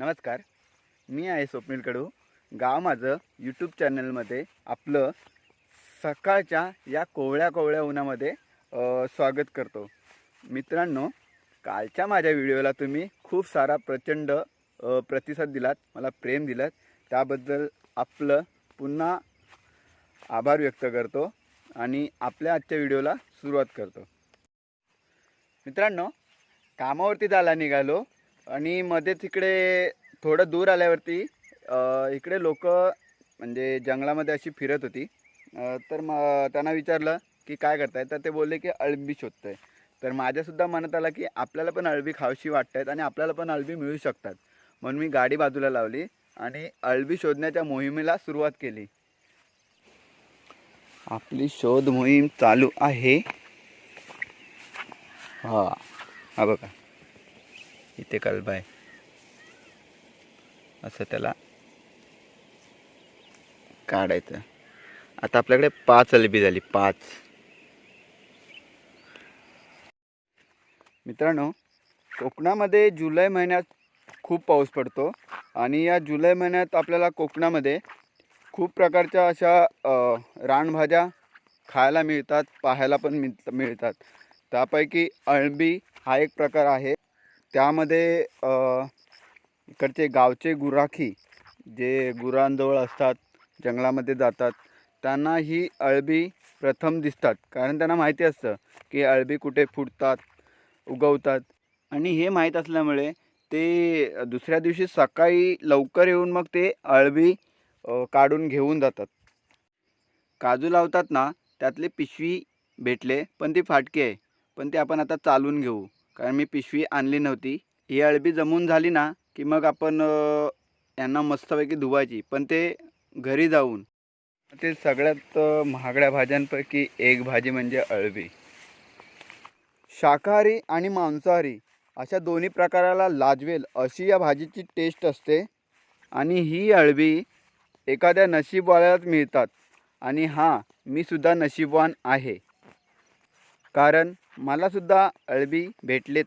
नमस्कार मी आहे स्वप्नील कडू. गाव माझं यूट्यूब चॅनलमध्ये आपलं सकाळच्या या कोवळ्या कोवळ्या उन्हामध्ये स्वागत करतो. मित्रांनो कालच्या माझ्या व्हिडिओला तुम्ही खूप सारा प्रचंड प्रतिसाद दिलात मला प्रेम दिलात. त्याबद्दल आपलं पुन्हा आभार व्यक्त करतो आणि आपल्या आजच्या व्हिडिओला सुरुवात करतो. मित्रांनो कामावरती जायला निघालो. आणि मध्ये तिकडे थोडं दूर आल्यावरती इकडे लोक म्हणजे जंगलामध्ये अशी फिरत होती. तर मग त्यांना विचारलं की काय करताय? तर ते बोलले की अळबी शोधतंय. तर माझ्यासुद्धा मनात आलं की आपल्याला पण अळबी खावशी वाटतायत आणि आपल्याला पण अळबी मिळू शकतात. म्हणून मी गाडी बाजूला लावली आणि अळबी शोधण्याच्या मोहिमेला सुरुवात केली. आपली शोध मोहीम चालू आहे. हा हा बघा. इथे कलबा आहे. असं त्याला काढायचं. आता आपल्याकडे पाच अलबी झाली पाच. मित्रांनो कोकणामध्ये जुलै महिन्यात खूप पाऊस पडतो आणि या जुलै महिन्यात आपल्याला कोकणामध्ये खूप प्रकारच्या अशा रानभाज्या खायला मिळतात पाहायला पण मिळ मिळतात. त्यापैकी अळबी हा एक प्रकार आहे. त्यामध्ये इकडचे गावचे गुराखी जे गुरांजवळ असतात जंगलामध्ये जातात त्यांना ही अळबी प्रथम दिसतात. कारण त्यांना माहिती असतं की अळबी कुठे फुटतात उगवतात. आणि हे माहीत असल्यामुळे ते दुसऱ्या दिवशी सकाळी लवकर येऊन मग ते अळबी काढून घेऊन जातात. काजू लावतात ना त्यातले पिशवी भेटले पण ती फाटकी आहे. पण ते आपण आता चालून घेऊ. कारण मी पिशवी आणली नव्हती. ही अळबी जमून झाली ना की मग आपण यांना मस्तपैकी धुवायची. पण ते घरी जाऊन ते सगळ्यात महागड्या भाज्यांपैकी एक भाजी म्हणजे अळबी. शाकाहारी आणि मांसाहारी अशा दोन्ही प्रकाराला लाजवेल अशी या भाजीची टेस्ट असते. आणि ही अळबी एखाद्या नशीबवाल्यालाच मिळतात. आणि हां मी सुद्धा नशीबवान आहे. कारण मलासुद्धा अळबी भेटलेत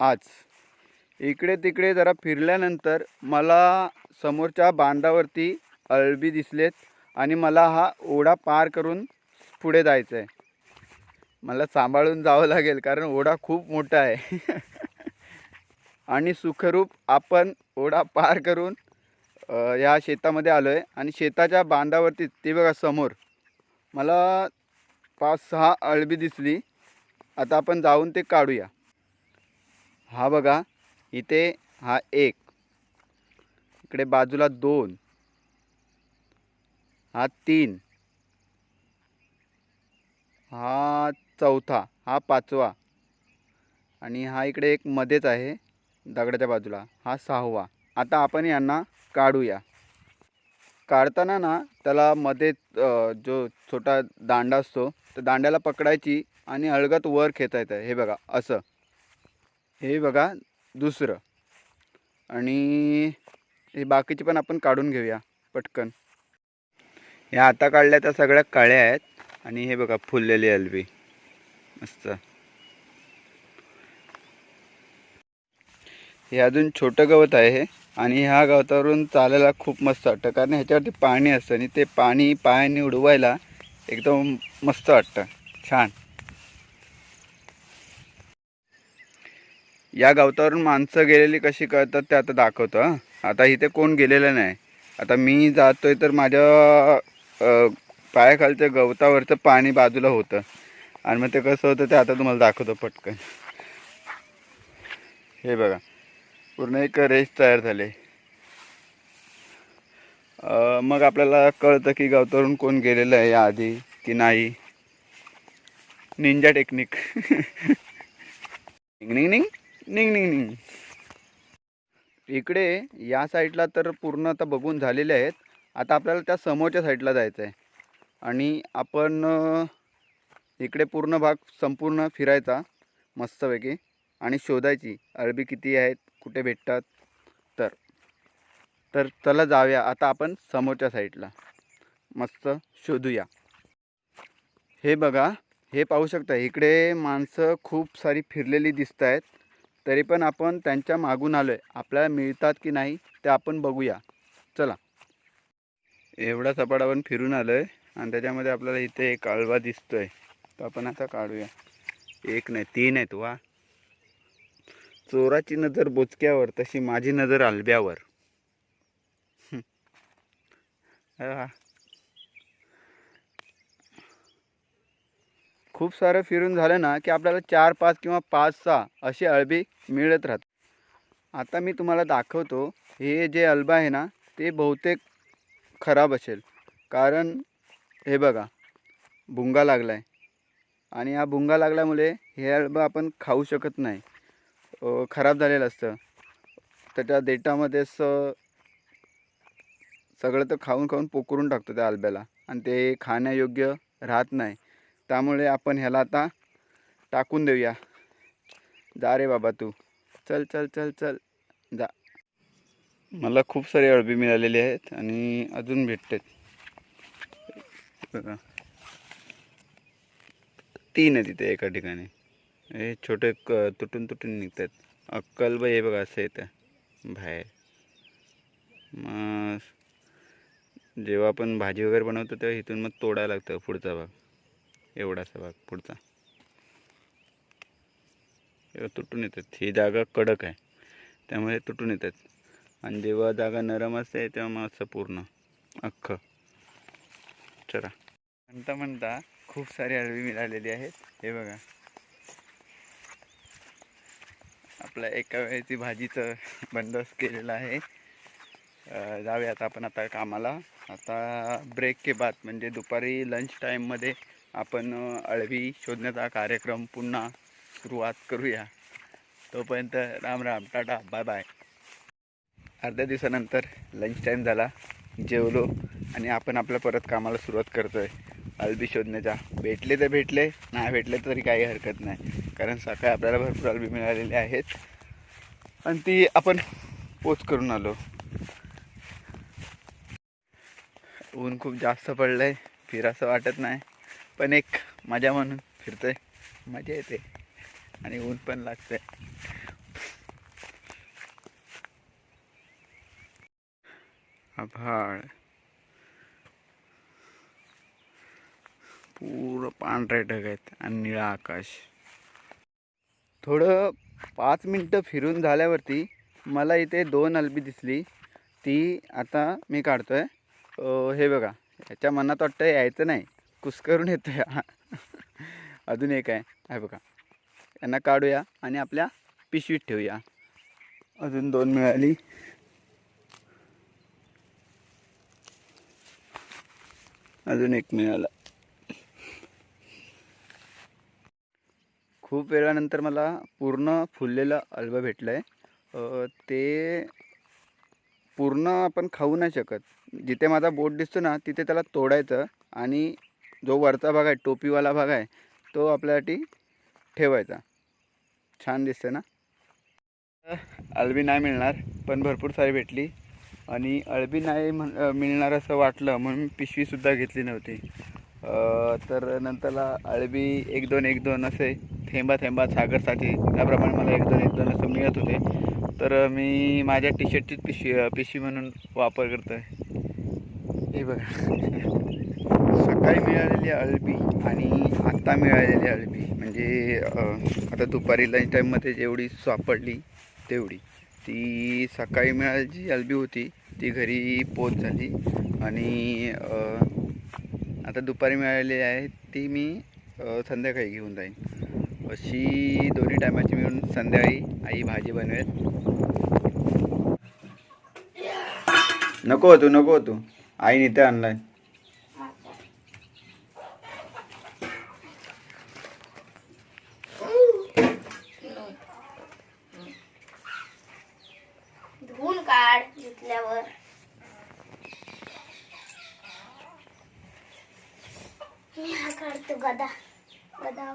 आज. इकडे तिकडे जरा फिरल्यानंतर मला समोरच्या बांधावरती अळबी दिसलेत आणि मला हा ओढा पार करून पुढे जायचं आहे मला सांभाळून जावं लागेल कारण ओढा खूप मोठा आहे. आणि सुखरूप आपण ओढा पार करून या शेतामध्ये आलो आहे आणि शेताच्या बांधावरती ते बघा समोर मला पाच सहा अळबी दिसली. आता आपण जाऊन ते काढूया. हा बघा इथे हा एक इकडे बाजूला दोन हा तीन हा चौथा हा पाचवा आणि हा इकडे एक मध्येच आहे दगडाच्या बाजूला हा सहावा. आता आपण यांना काढूया. काढताना ना त्याला मध्ये जो छोटा दांडा असतो त्या दांड्याला पकडायची आणि हळगत वर खेचायचं हे बघा असं. हे बघा दुसरं. आणि हे बाकीचे पण आपण काढून घेऊया पटकन. ह्या आता काढल्या त्या सगळ्या काळ्या आहेत. आणि हे बघा फुललेली अलबी मस्त. हे अजून छोटं गवत आहे हे. आणि ह्या गवतावरून चालायला खूप मस्त वाटतं. कारण ह्याच्यावरती पाणी असतं आणि ते पाणी पायाने उडवायला एकदम मस्त वाटतं. छान. या गवतावरून माणसं गेलेली कशी कळतात ते आता दाखवतं आता इथे कोण गेलेलं नाही. आता मी जातोय तर माझ्या पायाखालच्या गवतावरचं पाणी बाजूला होतं. आणि मग ते कसं होतं ते आता तुम्हाला दाखवतो पटकन. हे बघा. पूर्ण एक रेस तयार झाले. मग आपल्याला कळतं की गवतावरून कोण गेलेलं आहे याआधी की नाही. निंजा टेक्निक निंग निंग निंग निंग निंग. निंग इकडे या साईडला तर पूर्ण आता बघून झालेले आहेत. आता आपल्याला त्या समोरच्या साईडला जायचं आहे आणि आपण इकडे पूर्ण भाग संपूर्ण फिरायचा मस्तपैकी. आणि शोधायची अळबी किती आहेत? कुठे भेटतात? तर तर चला जाऊया. आता आपण समोरच्या साईडला. मस्त शोधूया. हे बघा हे पाहू शकता. इकडे माणसं खूप सारी फिरलेली दिसत आहेत. तरी पण आपण त्यांच्या मागून आलो आहे आपल्याला मिळतात की नाही ते आपण बघूया. चला. एवढा सपाट आपण फिरून आलो आहे आणि त्याच्यामध्ये आपल्याला इथे एक आळवा आहे तो आपण आता काढूया. एक नाही तीन आहेत. वा. चोराची नजर बोचक्यावर तशी माझी नजर आलब्यावर. खूप सारं फिरून झालं ना की आपल्याला चार पाच किंवा पाच सहा असे अळबी मिळत राहतात. आता मी तुम्हाला दाखवतो हे जे अल्ब आहे ना ते बहुतेक खराब असेल. कारण हे बघा भुंगा लागला आहे आणि हा भुंगा लागल्यामुळे हे अल्ब आपण खाऊ शकत नाही. खराब झालेलं असतं. त्याच्या देठामध्ये असं सगळं तर खाऊन खाऊन पोकरून टाकतो त्या अल्ब्याला आणि ते खाण्यायोग्य राहत नाही. त्यामुळे आपण ह्याला आता टाकून देऊया. जा रे बाबा तू. चल चल चल चल. जा. मला खूप सारे अळबी मिळालेली आहेत आणि अजून भेटतात. बघा. तीन आहे तिथे एका ठिकाणी. हे छोटे क तुटून तुटून निघतात. अक्कल बाई हे बघा असं येतं. बाहेर. मग जेव्हा आपण भाजी वगैरे बनवतो तेव्हा इथून मग तोडायला लागतं पुढचा भाग. एवढासा भाग पुढचा. तेव्हा तुटून येतात. ही जागा कडक आहे. त्यामुळे तुटून येतात. आणि जेव्हा जागा नरम असते तेव्हा मग असं पूर्ण. अख्खं. चला. म्हणता म्हणता खूप सारी अळवी मिळालेली आहेत. हे बघा. आपल्या एका वेळेची भाजीचं बंदोबस्त केलेला आहे. जाऊयात जाऊया आता आपण आता कामाला. आता ब्रेक के बाद म्हणजे दुपारी लंच टाईममध्ये आपण अळवी शोधण्याचा कार्यक्रम पुन्हा सुरुवात करूया. तोपर्यंत Ram Ram tata bye bye अर्ध्या दिवसानंतर लंच टाईम झाला. जेवलो आणि आपण आपल्या परत कामाला सुरुवात करतोय. अल्बी शोधण्याच्या. भेटले तर भेटले नाही भेटले तरी काही हरकत नाही. कारण सकाळी आपल्याला भरपूर अल्बी मिळालेली आहेत. आणि ती आपण पोच करून आलो. ऊन खूप जास्त पडलं आहे फिरासं वाटत नाही. पण एक मजा म्हणून फिरतोय. मजा येते. आणि ऊन पण लागतंय. आभाळ. पूर्ण पांढरे ढग आहेत आणि निळा आकाश. थोडं पाच मिनटं फिरून झाल्यावरती मला इथे दोन अल्बी दिसली. ती आता मी काढतो आहे हे बघा याच्या मनात वाटतं यायचं नाही. कुस्करून येतो या अजून एक आहे. हे बघा. यांना काढूया आणि आपल्या पिशवीत ठेवूया. अजून दोन मिळाली. अजून एक मिळाला. खूप वेळानंतर मला पूर्ण फुललेलं अल्ब भेटलं आहे ते पूर्ण आपण खाऊ नाही शकत. जिथे माझा बोट दिसतो ना तिथे त्याला तोडायचं आणि जो वरचा भाग आहे टोपीवाला भाग आहे तो आपल्यासाठी ठेवायचा. छान दिसतं ना? अळबी नाही मिळणार पण भरपूर सारी भेटली. आणि अळबी नाही म्हण मिळणार असं वाटलं म्हणून पिशवीसुद्धा घेतली नव्हती. तर नंतरला अळबी एक दोन एक दोन असे थेंबा थेंबा सागरसाठी त्याप्रमाणे मला एक दोन एक दोन असं मिळत होते. तर मी माझ्या टी शर्टचीच पिशवी पिशवी म्हणून वापर करतो आहे हे बघा. सकाळी मिळालेली अळबी आणि आत्ता मिळालेली अळबी. म्हणजे आता दुपारी लंच टाईममध्ये जेवढी सापडली तेवढी. ती सकाळी मिळाली जी अळबी होती ती घरी पोच झाली. आणि आता दुपारी मिळालेली आहे ती मी संध्याकाळी घेऊन जाईन. अशी दोन्ही टायमाची मिळून संध्याकाळी आई भाजी बनवेल. नको तू नको तू. आईने इथे आणलाय. धुवून काढ घेतल्यावर मी हा काढतो गदा. गदा?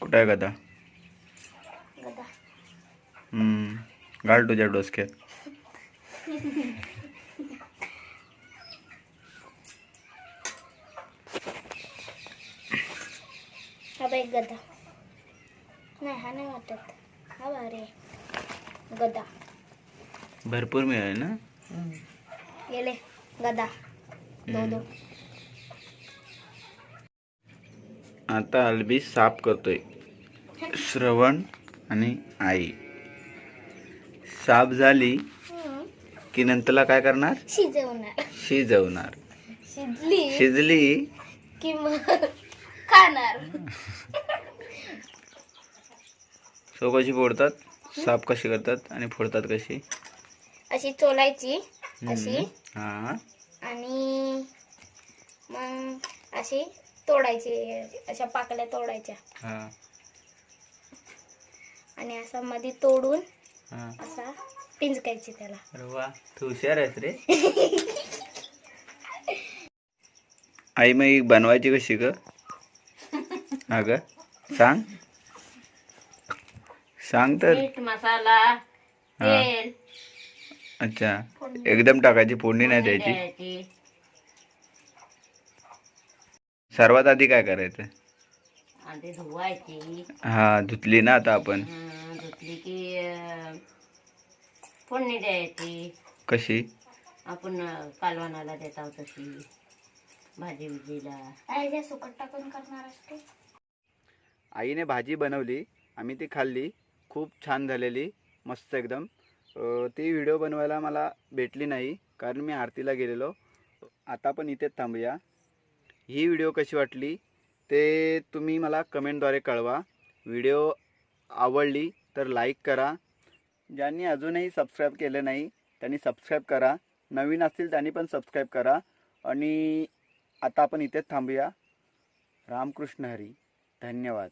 कुठं आहे गदा? गदा. हम्म, घाल तुझ्या डोसक्यात. हा बाई गदा. नाही हा नाही वाटत. हा भारी आहे. गदा. भरपूर मिळेल ना? गेले. गदा. दो दो. आता अलबी साफ करतोय. श्रवण आणि आई. साफ झाली. की नंतरला काय करणार? शिजवणार. शिजवणार. शिजली शिजली की मग खाणार. सो कशी फोडतात साफ कशी करतात आणि फोडतात कशी? अशी चोलायची अशी. हा. आणि मग अशी तोडायची अशा पाकळ्या तोडायच्या. हा. आणि असा मध्ये तोडून हा. असा पिंजकायची त्याला. अरे वा तू हुशार आहेस रे. आई मग ही बनवायची कशी ग? हा ग सांग. सांग तर. मीठ मसाला तेल. अच्छा. एकदम टाकायची फोडणी नाही द्यायची. द्यायची. सर्वात आधी काय करायचं आधी धुवायची. हा धुतली ना आता आपण. अं, धुतली की अं, फोडणी द्यायची. कशी? आपण अं, कालवणाला देत आहोत तशी. भाजी बिजीला. सुकट टाकून करणार असते आईने भाजी बनवली आम्ही ती खाल्ली. खूप छान झालेली मस्त एकदम. अ, ती व्हिडिओ बनवायला मला भेटली नाही कारण मी आरतीला गेलेलो. आता पण इथेच थांबूया. ही व्हिडिओ कशी वाटली ते तुम्ही मला कमेंटद्वारे कळवा. व्हिडिओ आवडली तर लाईक करा. ज्यांनी अजूनही सबस्क्राईब केलं नाही त्यांनी सबस्क्राईब करा. नवीन असतील त्यांनी पण सबस्क्राईब करा. आणि आता आपण इथेच थांबूया. रामकृष्ण हरी. धन्यवाद.